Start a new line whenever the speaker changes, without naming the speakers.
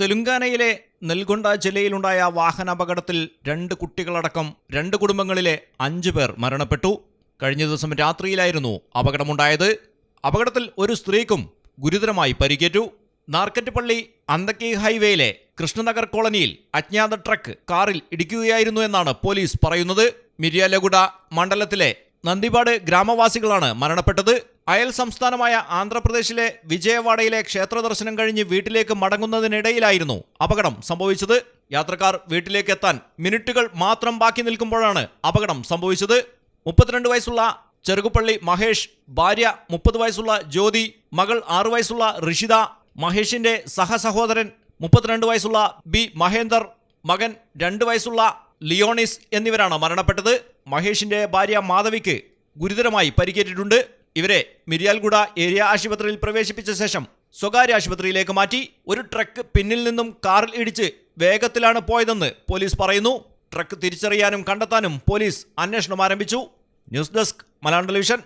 തെലുങ്കാനയിലെ നെൽഗൊണ്ട ജില്ലയിലുണ്ടായ വാഹനാപകടത്തിൽ രണ്ട് കുട്ടികളടക്കം രണ്ട് കുടുംബങ്ങളിലെ അഞ്ചു പേർ മരണപ്പെട്ടു. കഴിഞ്ഞ ദിവസം രാത്രിയിലായിരുന്നു അപകടമുണ്ടായത്. അപകടത്തിൽ ഒരു സ്ത്രീക്കും ഗുരുതരമായി പരിക്കേറ്റു. നാർക്കറ്റുപള്ളി അന്തക്കി ഹൈവേയിലെ കൃഷ്ണനഗർ കോളനിയിൽ അജ്ഞാത ട്രക്ക് കാറിൽ ഇടിക്കുകയായിരുന്നു എന്നാണ് പോലീസ് പറയുന്നത്. മിര്യാലഗുഡ മണ്ഡലത്തിലെ നന്ദിപാട് ഗ്രാമവാസികളാണ് മരണപ്പെട്ടത്. അയൽ സംസ്ഥാനമായ ആന്ധ്രാപ്രദേശിലെ വിജയവാഡയിലെ ക്ഷേത്ര ദർശനം കഴിഞ്ഞ് വീട്ടിലേക്ക് മടങ്ങുന്നതിനിടയിലായിരുന്നു അപകടം സംഭവിച്ചത്. യാത്രക്കാർ വീട്ടിലേക്ക് എത്താൻ മിനിറ്റുകൾ മാത്രം ബാക്കി നിൽക്കുമ്പോഴാണ് അപകടം സംഭവിച്ചത്. മുപ്പത്തിരണ്ട് വയസ്സുള്ള ചെറുകുപ്പള്ളി മഹേഷ് ഭാര്യ മുപ്പത് വയസ്സുള്ള ജ്യോതി മകൾ ആറു വയസ്സുള്ള ഋഷിത മഹേഷിന്റെ സഹസഹോദരൻ മുപ്പത്തിരണ്ട് വയസ്സുള്ള ബി മഹേന്ദർ മകൻ രണ്ട് വയസ്സുള്ള ലിയോണിസ് എന്നിവരാണ് മരണപ്പെട്ടത്. മഹേഷിന്റെ ഭാര്യ മാധവിക്ക് ഗുരുതരമായി പരിക്കേറ്റിട്ടുണ്ട്. ഇവരെ മിരിയാൽഗുഡ ഏരിയ ആശുപത്രിയിൽ പ്രവേശിപ്പിച്ച ശേഷം സ്വകാര്യ ആശുപത്രിയിലേക്ക് മാറ്റി. ഒരു ട്രക്ക് പിന്നിൽ നിന്നും കാറിൽ ഇടിച്ച് വേഗത്തിലാണ് പോയതെന്ന് പോലീസ് പറയുന്നു. ട്രക്ക് തിരിച്ചറിയാനും കണ്ടെത്താനും പോലീസ് അന്വേഷണം ആരംഭിച്ചു. News desk Malayalam television.